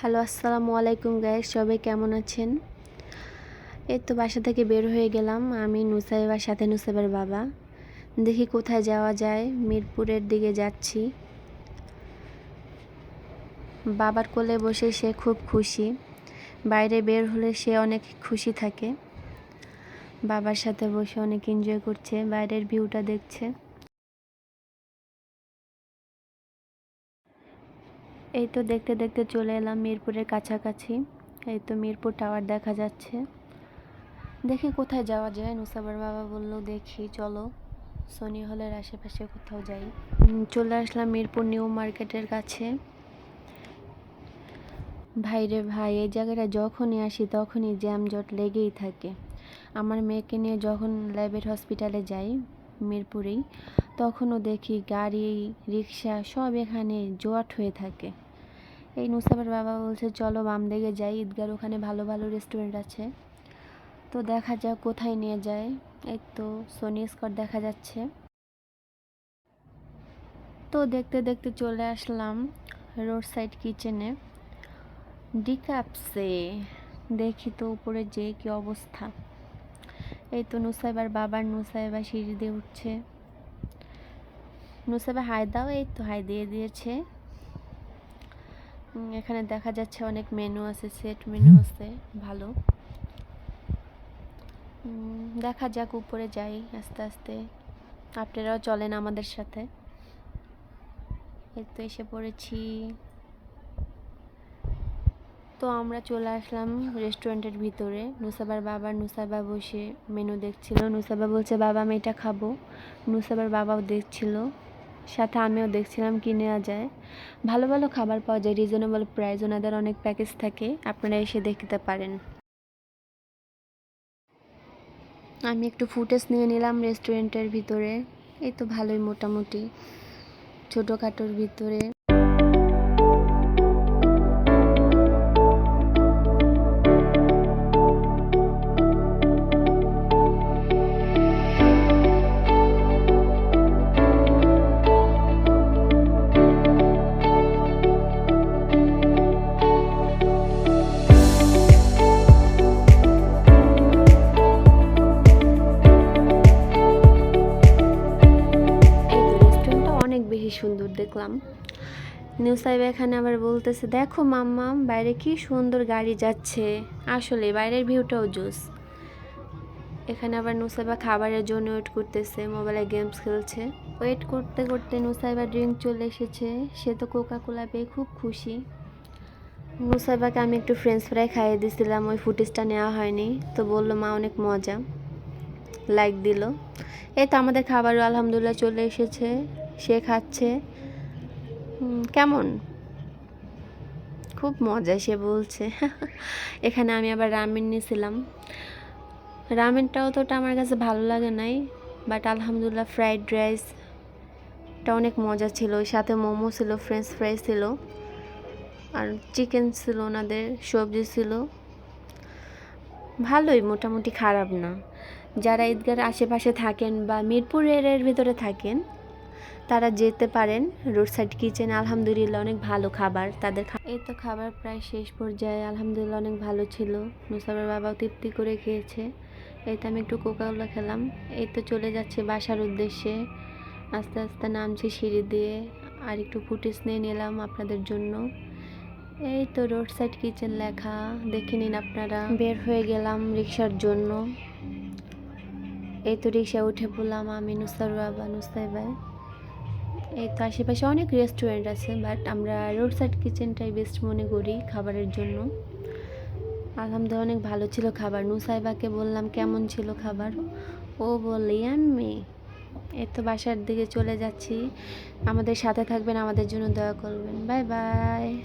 Hello, আসসালামু আলাইকুম guys সবাই কেমন আছেন? এই তো বাসা থেকে বের হয়ে গেলাম, আমি নুসাইবার সাথে নুসাইবার বাবা। দেখি কোথায় যাওয়া যায়, মিরপুরের দিকে যাচ্ছি। বাবার কোলে বসে সে খুব খুশি, বাইরে বের হলে সে অনেক খুশি থাকে। বাবার সাথে বসে অনেক এনজয় করছে, বাইরের ভিউটা দেখছে। এই তো দেখতে দেখতে চলে এলাম মিরপুরের কাছাকাছি। এই তো মিরপুর টাওয়ার দেখা যাচ্ছে। দেখি কোথায় যাওয়া যায়। নুসাবার বাবা বলল, দেখি, চলো। সনি হলের আশেপাশে কোথাও যাই। চলে আসলাম মিরপুর নিউ মার্কেটের কাছে। ভাইরে ভাই, এই জায়গাটা যখনই আসি তখনই জ্যামজট লেগেই থাকে। আমার মেয়েকে নিয়ে যখন ল্যাবের হসপিটালে যাই মিরপুরেই তখনও দেখি গাড়ি, রিক্সা সব এখানে জোয়াট হয়ে থাকে। এই নুসাবের বাবা বলছে, চলো বাম দিকে যাই, ঈদগার ওখানে ভালো ভালো রেস্টুরেন্ট আছে। তো দেখা যাক কোথায় নিয়ে যায়। এই তো সোনি স্কট দেখা যাচ্ছে। তো দেখতে দেখতে চলে আসলাম রোড সাইড কিচেনে ডিকাপসে দেখি তো উপরে যে কি অবস্থা। এই তো নুসাইবার বাবার নুসাইবা সিঁড়ি দিয়ে উঠছে। নুসাইবা হাই দাও, এই তো হাই দিয়ে দিয়েছে। এখানে দেখা যাচ্ছে অনেক মেনু আছে সেট মেনু আছে, ভালো। দেখা যাক উপরে যাই আস্তে আস্তে। আপনারাও চলেন আমাদের সাথে। এই তো এসে পড়েছি। তো আমরা চলে আসলাম রেস্টুরেন্টের ভিতরে। নুসাবার বাবা, নুসাবা বসে মেনু দেখছিল। নুসাবা বলছে, বাবা, আমি এটা খাব। নুসাবার বাবাও দেখছিল। সাথে আমিও দেখছিলাম কি নেওয়া যায়। ভালো ভালো খাবার পাওয়া যায় রিজনেবল প্রাইস ওনাদের অনেক প্যাকেজ থাকে, আপনারা এসে দেখতে পারেন। আমি একটু ফুটেজ নিয়ে নিলাম রেস্টুরেন্টের ভিতরে, এই তো ভালোই মোটামুটি, ছোটোখাটোর ভিতরে। দেখলাম। নিউ সাহেব এখানে আবার বলতেছে, দেখো মাম্মা, বাইরে কি সুন্দর গাড়ি যাচ্ছে। আসলে বাইরের ভিউটাও জুস। এখানে আবার নু নুসাইবা খাবারের জন্য ওয়েট করতেছে মোবাইলে গেমস খেলছে। ওয়েট করতে করতে নুসাইবা ড্রিঙ্ক চলে এসেছে। সে তো কোকা কোলা পেয়ে খুব খুশি। নু নুসাইবাকে আমি একটু ফ্রেঞ্চ ফ্রাই খাইয়ে দিয়েছিলাম ওই ফুটেজটা নেওয়া হয়নি। তো বলল, মা, অনেক মজা। লাইক দিল। এই তো আমাদের খাবারও আলহামদুলিল্লাহ চলে এসেছে। সে খাচ্ছে। কেমন? খুব মজা সে বলছে। এখানে আমি আবার রামেন নিয়েছিলাম। রামেনটাও তোটা আমার কাছে ভালো লাগে নাই বাট আলহামদুলিল্লাহ ফ্রাইড রাইসটা অনেক মজা ছিল। ওই সাথে মোমো ছিল ফ্রেঞ্চ ফ্রাই ছিল, আর চিকেন ছিল ওনাদের, সবজি ছিল। ভালোই, মোটামুটি খারাপ না। যারা ঈদগার আশেপাশে থাকেন বা মিরপুরের এর ভিতরে থাকেন তারা যেতে পারেন রোড সাইড কিচেন আলহামদুলিল্লাহ অনেক ভালো খাবার। তাদের এই তো খাবার প্রায় শেষ পর্যায়ে, আলহামদুলিল্লাহ অনেক ভালো ছিল। মুসাফের বাবাও তৃপ্তি করে খেয়েছে। এই তো আমি একটু কোকাকোলা খেলাম। এই তো চলে যাচ্ছে বাসার উদ্দেশ্যে। আস্তে আস্তে নামছি সিঁড়ি দিয়ে আর একটু ফুটেজ নিয়ে নিলাম আপনাদের জন্য। এই তো রোড সাইড কিচেন লেখা, দেখে নিন আপনারা। বের হয়ে গেলাম রিক্সার জন্য। এই তো রিক্সা উঠে পড়লাম আমি নুসার বাবা নুসাই ভাই। এই তো আশেপাশে অনেক রেস্টুরেন্ট আছে বাট আমরা রোড সাইড কিচেনটাই বেস্ট মনে করি খাবারের জন্য। আলহামদুলিল্লাহ অনেক ভালো ছিল খাবার। নুসাইবাকে বললাম, কেমন ছিল খাবার? ও বলে আমি এই তো বাসার দিকে চলে যাচ্ছি। আমাদের সাথে থাকবেন, আমাদের জন্য দয়া করবেন। Bye bye.